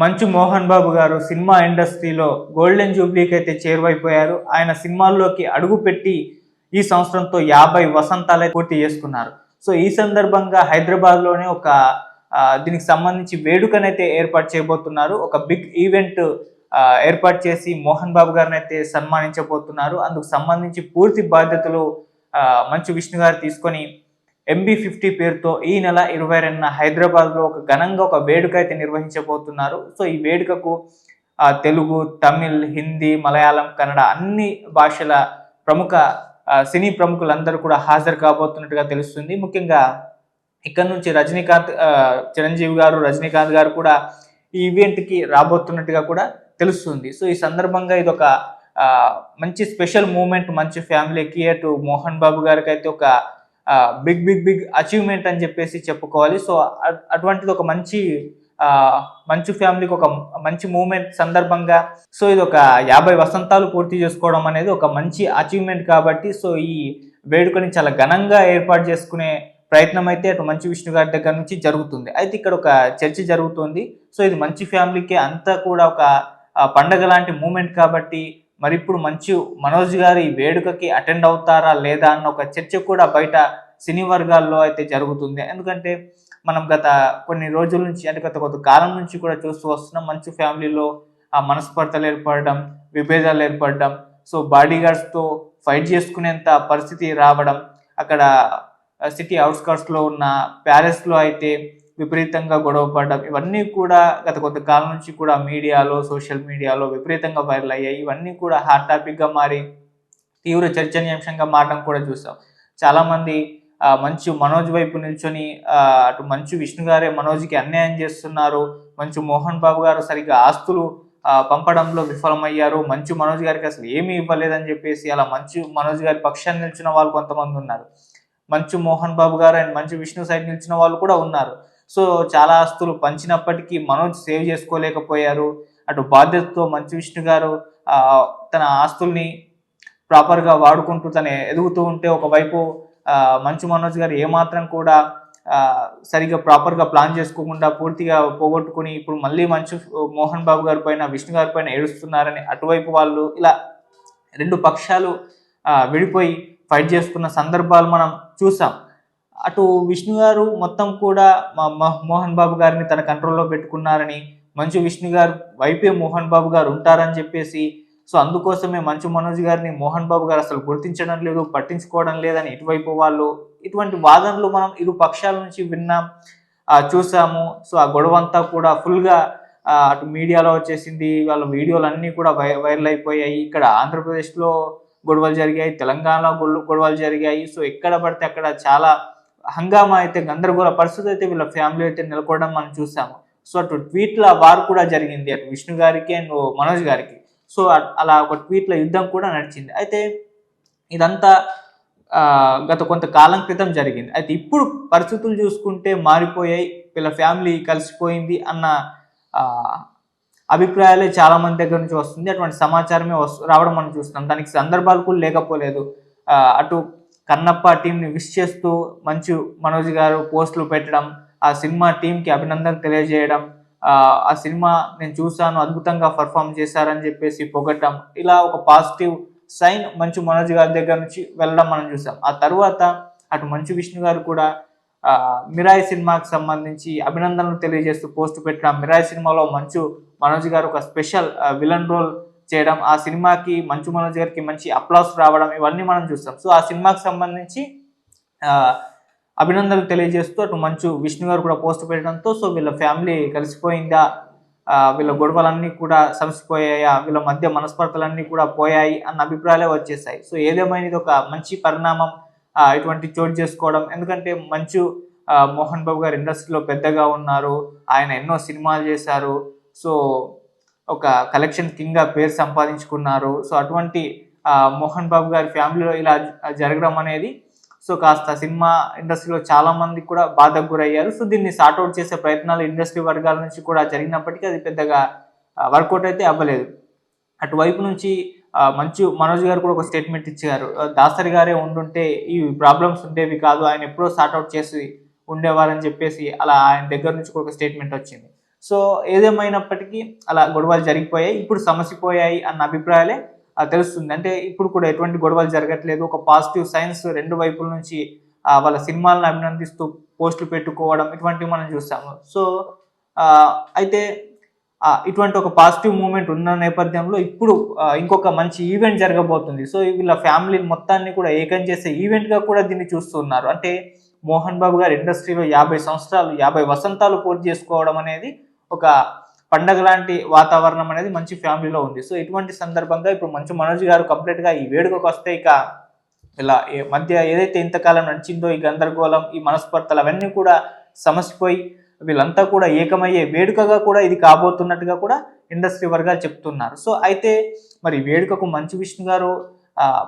మంచు మోహన్ బాబు గారు సినిమా ఇండస్ట్రీలో గోల్డెన్ జూబ్లీకి అయితే చేరువైపోయారు. ఆయన సినిమాల్లోకి అడుగుపెట్టి ఈ సంవత్సరంతో యాభై వసంతాలే పూర్తి చేసుకున్నారు. సో ఈ సందర్భంగా హైదరాబాద్లోనే ఒక దీనికి సంబంధించి వేడుకనైతే ఏర్పాటు చేయబోతున్నారు. ఒక బిగ్ ఈవెంట్ ఏర్పాటు చేసి మోహన్ బాబు గారిని అయితే సన్మానించబోతున్నారు. అందుకు సంబంధించి పూర్తి బాధ్యతలు మంచు విష్ణు గారు తీసుకొని ఎంబీ ఫిఫ్టీ పేరుతో ఈ నెల ఇరవై రెండున హైదరాబాద్లో ఒక ఘనంగా ఒక వేడుక అయితే నిర్వహించబోతున్నారు. సో ఈ వేడుకకు తెలుగు తమిళ్ హిందీ మలయాళం కన్నడ అన్ని భాషల ప్రముఖ సినీ ప్రముఖులందరూ కూడా హాజరు కాబోతున్నట్టుగా తెలుస్తుంది. ముఖ్యంగా ఇక్కడ నుంచి రజనీకాంత్ చిరంజీవి గారు రజనీకాంత్ గారు కూడా ఈ ఈవెంట్కి రాబోతున్నట్టుగా కూడా తెలుస్తుంది. సో ఈ సందర్భంగా ఇది ఒక మంచి స్పెషల్ మూమెంట్ మంచి ఫ్యామిలీకి అటు మోహన్ బాబు గారికి అయితే ఒక బిగ్ బిగ్ బిగ్ అచీవ్మెంట్ అని చెప్పేసి చెప్పుకోవాలి. సో అటువంటిది ఒక మంచి మంచు ఫ్యామిలీకి ఒక మంచి మూమెంట్ సందర్భంగా సో ఇది ఒక యాభై వసంతాలు పూర్తి చేసుకోవడం అనేది ఒక మంచి అచీవ్మెంట్ కాబట్టి సో ఈ వేడుకని చాలా ఘనంగా ఏర్పాటు చేసుకునే ప్రయత్నం అయితే అటు మంచు విష్ణు గారి దగ్గర నుంచి జరుగుతుంది. అయితే ఇక్కడ ఒక చర్చ జరుగుతుంది. సో ఇది మంచి ఫ్యామిలీకి అంతా కూడా ఒక పండగ లాంటి మూమెంట్ కాబట్టి మరి ఇప్పుడు మంచి మనోజ్ గారు ఈ వేడుకకి అటెండ్ అవుతారా లేదా అన్న ఒక చర్చ కూడా బయట సినీ వర్గాల్లో అయితే జరుగుతుంది. ఎందుకంటే మనం గత కొన్ని రోజుల నుంచి అంటే గత కొంత కాలం నుంచి కూడా చూస్తూ వస్తున్నాం. మంచి ఫ్యామిలీలో ఆ మనస్పర్ధలు ఏర్పడడం విభేదాలు ఏర్పడడం సో బాడీ గార్డ్స్తో ఫైట్ చేసుకునేంత పరిస్థితి రావడం అక్కడ సిటీ అవుట్స్కర్ట్స్లో ఉన్న ప్యాలెస్లో అయితే విపరీతంగా గొడవ పడడం ఇవన్నీ కూడా గత కొంతకాలం నుంచి కూడా మీడియాలో సోషల్ మీడియాలో విపరీతంగా వైరల్ అయ్యాయి. ఇవన్నీ కూడా హాట్ టాపిక్గా మారి తీవ్ర చర్చనీయాంశంగా మారడం కూడా చూసాం. చాలామంది మంచు మనోజ్ వైపు నిల్చొని అటు మంచు విష్ణు గారే మనోజ్కి అన్యాయం చేస్తున్నారు. మంచు మోహన్ బాబు గారు సరిగ్గా ఆస్తులు పంపడంలో విఫలమయ్యారు. మంచు మనోజ్ గారికి అసలు ఏమీ ఇవ్వలేదని చెప్పేసి అలా మంచు మనోజ్ గారి పక్షాన్ని నిల్చిన వాళ్ళు కొంతమంది ఉన్నారు. మంచు మోహన్ బాబు గారు అండ్ మంచు విష్ణు సైడ్ నిలిచిన వాళ్ళు కూడా ఉన్నారు. సో చాలా ఆస్తులు పంచినప్పటికీ మనోజ్ సేవ్ చేసుకోలేకపోయారు. అటు బాధ్యతతో మంచు విష్ణు గారు తన ఆస్తుల్ని ప్రాపర్గా వాడుకుంటూ తను ఎదుగుతూ ఉంటే ఒకవైపు మంచు మనోజ్ గారు ఏమాత్రం కూడా సరిగ్గా సరిగా ప్రాపర్గా ప్లాన్ చేసుకోకుండా పూర్తిగా పోగొట్టుకుని ఇప్పుడు మళ్ళీ మంచు మోహన్ బాబు గారి పైన విష్ణు గారి పైన ఏడుస్తున్నారని అటువైపు వాళ్ళు ఇలా రెండు పక్షాలు విడిపోయి ఫైట్ చేసుకున్న సందర్భాలు మనం చూసాం. అటు విష్ణు గారు మొత్తం కూడా మా- మోహన్ బాబు గారిని తన కంట్రోల్లో పెట్టుకున్నారని మంచు విష్ణు గారు వైపే మోహన్ బాబు గారు ఉంటారని చెప్పేసి సో అందుకోసమే మంచు మనోజ్ గారిని మోహన్ బాబు గారు అసలు గుర్తించడం లేదు పట్టించుకోవడం లేదని ఇటువైపు వాళ్ళు ఇటువంటి వాదనలు మనం ఇరు పక్షాల నుంచి విన్నాం చూసాము. సో ఆ గొడవ అంతా కూడా ఫుల్గా అటు మీడియాలో వచ్చేసింది వాళ్ళ వీడియోలు అన్నీ కూడా వై వైరల్ అయిపోయాయి. ఇక్కడ ఆంధ్రప్రదేశ్లో గొడవలు జరిగాయి తెలంగాణలో గొడవలు జరిగాయి. సో ఎక్కడ పడితే అక్కడ చాలా హంగామా అయితే గందరగోళ పరిస్థితి అయితే వీళ్ళ ఫ్యామిలీ అయితే నెలకొనడం మనం చూసాము. సో అటు ట్వీట్ల వార్ కూడా జరిగింది. అటు విష్ణు గారికి అండ్ మనోజ్ గారికి. సో అలా ఒక ట్వీట్ల యుద్ధం కూడా నడిచింది. అయితే ఇదంతా గత కొంతకాలం క్రితం జరిగింది. అయితే ఇప్పుడు పరిస్థితులు చూసుకుంటే మారిపోయాయి. వీళ్ళ ఫ్యామిలీ కలిసిపోయింది అన్న అభిప్రాయాలే చాలా మంది దగ్గర నుంచి వస్తుంది. అటువంటి సమాచారమే వస్తు రావడం మనం చూస్తున్నాం. దానికి సందర్భాలు కూడా లేకపోలేదు. అటు కన్నప్ప టీంని విష్ చేస్తూ మంచు మనోజ్ గారు పోస్టులు పెట్టడం ఆ సినిమా టీంకి అభినందన తెలియజేయడం ఆ, సినిమా నేను చూశాను అద్భుతంగా పర్ఫామ్ చేశారని చెప్పేసి పొగట్టం ఇలా ఒక పాజిటివ్ సైన్ మంచు మనోజ్ గారి దగ్గర నుంచి వెళ్ళడం మనం చూసాం ఆ తర్వాత అటు మంచు విష్ణు గారు కూడా మిరాయి సినిమాకి సంబంధించి అభినందనలు తెలియజేస్తూ పోస్ట్ పెట్టడం మిరాయి సినిమాలో మంచు మనోజ్ గారు ఒక స్పెషల్ విలన్ రోల్ చేయడం ఆ సినిమాకి మంచు మనోజ్ గారికి మంచి అప్లాస్ రావడం ఇవన్నీ మనం చూస్తాం. సో ఆ సినిమాకి సంబంధించి అభినందనలు తెలియజేస్తూ అటు మంచు విష్ణు గారు కూడా పోస్ట్ పెట్టడంతో సో వీళ్ళ ఫ్యామిలీ కలిసిపోయిందా? వీళ్ళ గొడవలన్నీ కూడా సమసిపోయాయా? వీళ్ళ మధ్య మనస్పర్ధలన్నీ కూడా పోయాయి అన్న అభిప్రాయాలే వచ్చేసాయి. సో ఏదేమైనది ఒక మంచి పరిణామం ఇటువంటి చోటు చేసుకోవడం. ఎందుకంటే మంచు మోహన్ బాబు గారు ఇండస్ట్రీలో పెద్దగా ఉన్నారు. ఆయన ఎన్నో సినిమాలు చేశారు. సో ఒక కలెక్షన్ కింగ్గా పేరు సంపాదించుకున్నారు. సో అటువంటి మోహన్ బాబు గారి ఫ్యామిలీలో ఇలా జరగడం అనేది సో కాస్త సినిమా ఇండస్ట్రీలో చాలా మంది కూడా బాధకు గురయ్యారు. సో దీన్ని సార్ట్అవుట్ చేసే ప్రయత్నాలు ఇండస్ట్రీ వర్గాల నుంచి కూడా జరిగినప్పటికీ అది పెద్దగా వర్కౌట్ అయితే అవ్వలేదు. అటువైపు నుంచి మంచు మనోజ్ గారు కూడా ఒక స్టేట్మెంట్ ఇచ్చారు. దాసరి గారే ఉండుంటే ఈ ప్రాబ్లమ్స్ ఉండేవి కాదు. ఆయన ఎప్పుడో సార్ట్అవుట్ చేసి ఉండేవారని చెప్పేసి అలా ఆయన దగ్గర నుంచి కూడా ఒక స్టేట్మెంట్ వచ్చింది. సో ఏదేమైనప్పటికీ అలా గొడవలు జరిగిపోయాయి. ఇప్పుడు సమసిపోయాయి అన్న అభిప్రాయాలే తెలుస్తుంది. అంటే ఇప్పుడు కూడా ఎటువంటి గొడవలు జరగట్లేదు. ఒక పాజిటివ్ సైన్స్ రెండు వైపుల నుంచి వాళ్ళ సినిమాలను అభినందిస్తూ పోస్టులు పెట్టుకోవడం ఇటువంటివి మనం చూసాము సో అయితే ఇటువంటి ఒక పాజిటివ్ మూమెంట్ ఉన్న నేపథ్యంలో ఇప్పుడు ఇంకొక మంచి ఈవెంట్ జరగబోతుంది. సో వీళ్ళ ఫ్యామిలీ మొత్తాన్ని కూడా ఏకం చేసే ఈవెంట్గా కూడా దీన్ని చూస్తున్నారు. అంటే మోహన్ బాబు గారు ఇండస్ట్రీలో యాభై సంవత్సరాలు యాభై వసంతాలు పూర్తి చేసుకోవడం అనేది ఒక పండగ లాంటి వాతావరణం అనేది మంచి ఫ్యామిలీలో ఉంది. సో ఇటువంటి సందర్భంగా ఇప్పుడు మంచు మనోజ్ గారు కంప్లీట్గా ఈ వేడుకకు వస్తే ఇక ఇలా ఏ- మధ్య ఏదైతే ఇంతకాలం నడిచిందో ఈ గందరగోళం ఈ మనస్పర్ధలు అవన్నీ కూడా సమసిపోయి వీళ్ళంతా కూడా ఏకమయ్యే వేడుకగా కూడా ఇది కాబోతున్నట్టుగా కూడా ఇండస్ట్రీ వర్గాలు చెప్తున్నారు. సో అయితే మరి ఈ వేడుకకు మంచు విష్ణు గారు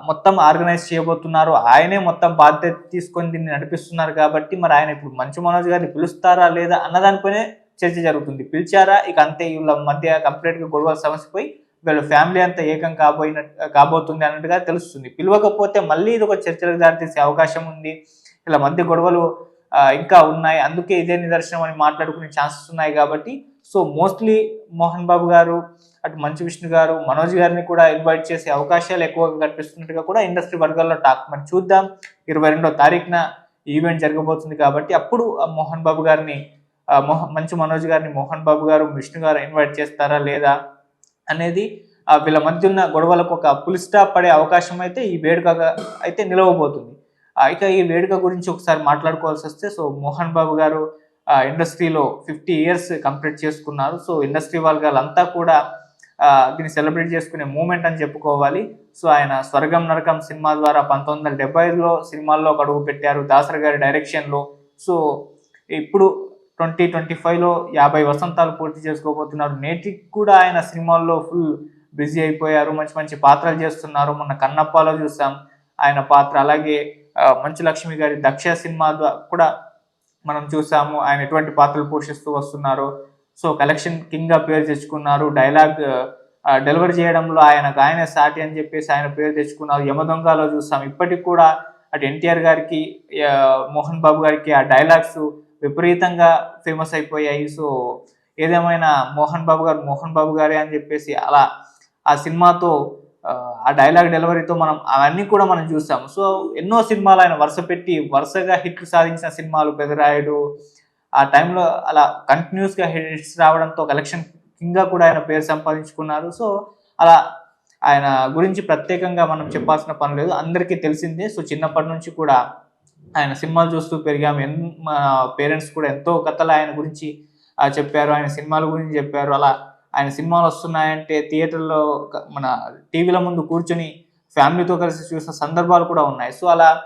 మొత్తం ఆర్గనైజ్ చేయబోతున్నారు. ఆయనే మొత్తం బాధ్యత తీసుకొని దీన్ని నడిపిస్తున్నారు కాబట్టి మరి ఆయన ఇప్పుడు మంచు మనోజ్ గారిని పిలుస్తారా లేదా అన్నదానిపైనే చర్చ జరుగుతుంది. పిలిచారా? ఇక అంతే వీళ్ళ మధ్య కంప్లీట్గా గొడవలు సమసిపోయి వీళ్ళ ఫ్యామిలీ అంతా ఏకం కాబోయిన కాబోతుంది అన్నట్టుగా తెలుస్తుంది. పిలవకపోతే మళ్ళీ ఇది ఒక చర్చలకు దారితీసే అవకాశం ఉంది. ఇలా మధ్య గొడవలు ఇంకా ఉన్నాయి. అందుకే ఇదే నిదర్శనం అని మాట్లాడుకునే ఛాన్సెస్ ఉన్నాయి కాబట్టి సో మోస్ట్లీ మోహన్ బాబు గారు అటు మంచు విష్ణు గారు మనోజ్ గారిని కూడా ఇన్వైట్ చేసే అవకాశాలు ఎక్కువగా కనిపిస్తున్నట్టుగా కూడా ఇండస్ట్రీ వర్గాల్లో టాక్ మరి చూద్దాం ఇరవై రెండో తారీఖున ఈవెంట్ జరగబోతుంది కాబట్టి అప్పుడు ఆ మోహన్ బాబు గారిని మంచు మనోజ్ గారిని మోహన్ బాబు గారు విష్ణు గారు ఇన్వైట్ చేస్తారా లేదా అనేది వీళ్ళ మధ్య ఉన్న గొడవలకు ఒక పులి స్టాప్ పడే అవకాశం అయితే ఈ వేడుకగా అయితే నిలవబోతుంది. ఇక ఈ వేడుక గురించి ఒకసారి మాట్లాడుకోవాల్సి వస్తే సో మోహన్ బాబు గారు ఇండస్ట్రీలో ఫిఫ్టీ ఇయర్స్ కంప్లీట్ చేసుకున్నారు. సో ఇండస్ట్రీ వాళ్ళంతా కూడా దీన్ని సెలబ్రేట్ చేసుకునే మూమెంట్ అని చెప్పుకోవాలి. సో ఆయన స్వర్గం నరకం సినిమా ద్వారా పంతొమ్మిది వందల డెబ్బై ఐదులో సినిమాల్లో ఒక అడుగు పెట్టారు. దాసరి గారి డైరెక్షన్లో సో ఇప్పుడు ట్వంటీ ట్వంటీ ఫైవ్లో యాభై వసంతాలు పూర్తి చేసుకోబోతున్నారు. నేటికి కూడా ఆయన సినిమాల్లో ఫుల్ బిజీ అయిపోయారు. మంచి మంచి పాత్రలు చేస్తున్నారు. మొన్న కన్నప్పలో చూసాం. ఆయన పాత్ర అలాగే మంచు లక్ష్మి గారి దక్ష సినిమా ద్వారా కూడా మనం చూసాము. ఆయన ఎటువంటి పాత్రలు పోషిస్తూ వస్తున్నారు. సో కలెక్షన్ కింగ్గా పేరు తెచ్చుకున్నారు. డైలాగ్ డెలివరీ చేయడంలో ఆయనకు ఆయన సాటి అని చెప్పేసి ఆయన పేరు తెచ్చుకున్నారు. యమదొంగలో చూసాం. ఇప్పటికి కూడా అటు ఎన్టీఆర్ గారికి మోహన్ బాబు గారికి ఆ డైలాగ్స్ విపరీతంగా ఫేమస్ అయిపోయాయి. సో ఏదేమైనా మోహన్ బాబు గారు మోహన్ బాబు గారే అని చెప్పేసి అలా ఆ సినిమాతో ఆ, డైలాగ్ డెలివరీతో మనం అవన్నీ కూడా మనం చూసాం సో ఎన్నో సినిమాలు ఆయన వరుస పెట్టి వరుసగా హిట్లు సాధించిన సినిమాలు పెదరాయుడు ఆ టైంలో అలా కంటిన్యూస్గా హిట్స్ రావడంతో కలెక్షన్ కింగ్గా కూడా ఆయన పేరు సంపాదించుకున్నారు. సో అలా ఆయన గురించి ప్రత్యేకంగా మనం చెప్పాల్సిన పని లేదు. అందరికీ తెలిసిందే. సో చిన్నప్పటి నుంచి కూడా ఆయన సినిమాలు చూస్తూ పెరిగాము ఎన్ మా పేరెంట్స్ కూడా ఎంతో కథలు ఆయన గురించి చెప్పారు. ఆయన సినిమాల గురించి చెప్పారు. అలా ఆయన సినిమాలు వస్తున్నాయంటే థియేటర్లో ఒక- మన టీవీల ముందు కూర్చొని ఫ్యామిలీతో కలిసి చూసిన సందర్భాలు కూడా ఉన్నాయి. సో అలా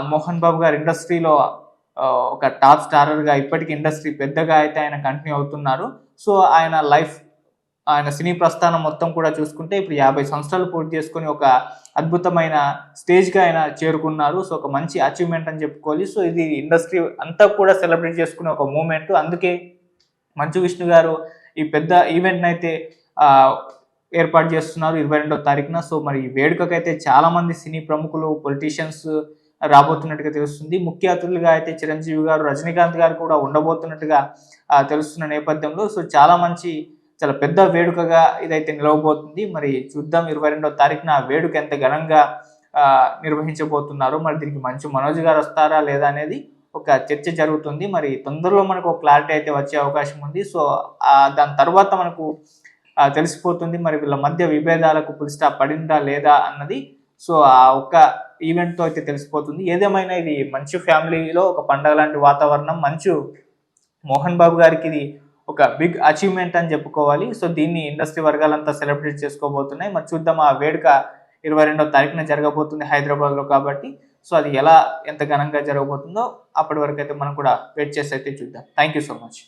మోహన్ బాబు గారు ఇండస్ట్రీలో ఒక టాప్ స్టారర్గా ఇప్పటికీ ఇండస్ట్రీ పెద్దగా అయితే ఆయన కంటిన్యూ అవుతున్నారు. సో ఆయన లైఫ్ ఆయన సినీ ప్రస్థానం మొత్తం కూడా చూసుకుంటే ఇప్పుడు యాభై సంవత్సరాలు పూర్తి చేసుకొని ఒక అద్భుతమైన స్టేజ్గా ఆయన చేరుకున్నారు. సో ఒక మంచి అచీవ్మెంట్ అని చెప్పుకోవాలి. సో ఇది ఇండస్ట్రీ అంతా కూడా సెలబ్రేట్ చేసుకునే ఒక మూమెంట్ అందుకే మంచు విష్ణు గారు ఈ పెద్ద ఈవెంట్ని అయితే ఏర్పాటు చేస్తున్నారు ఇరవై రెండో తారీఖున. సో మరి ఈ వేడుకకైతే చాలామంది సినీ ప్రముఖులు పొలిటీషియన్స్ రాబోతున్నట్టుగా తెలుస్తుంది. ముఖ్య అతిథులుగా అయితే చిరంజీవి గారు రజనీకాంత్ గారు కూడా ఉండబోతున్నట్టుగా తెలుస్తున్న నేపథ్యంలో. సో చాలా మంచి చాలా పెద్ద వేడుకగా ఇదైతే నిలవబోతుంది. మరి చూద్దాం ఇరవై రెండో తారీఖున ఆ వేడుక ఎంత ఘనంగా నిర్వహించబోతున్నారు. మరి దీనికి మంచి మనోజ్ గారు వస్తారా లేదా అనేది ఒక చర్చ జరుగుతుంది. మరి తొందరలో మనకు ఒక క్లారిటీ అయితే వచ్చే అవకాశం ఉంది. సో దాని తర్వాత మనకు తెలిసిపోతుంది. మరి వీళ్ళ మధ్య విభేదాలకు పులిస్టా పడిందా లేదా అన్నది. సో ఆ ఒక్క ఈవెంట్తో అయితే తెలిసిపోతుంది. ఏదేమైనా ఇది మంచి ఫ్యామిలీలో ఒక పండగ లాంటి వాతావరణం. మంచు మోహన్ బాబు గారికి ఇది ఒక బిగ్ అచీవ్మెంట్ అని చెప్పుకోవాలి. సో దీన్ని ఇండస్ట్రీ వర్గాలంతా సెలబ్రేట్ చేసుకోబోతున్నాయి. మరి చూద్దాం ఆ వేడుక ఇరవై రెండో తారీఖున జరగబోతుంది హైదరాబాద్లో కాబట్టి. సో అది ఎలా ఎంత ఘనంగా జరగబోతుందో అప్పటి వరకు అయితే మనం కూడా వెయిట్ చేసి అయితే చూద్దాం. Thank you so much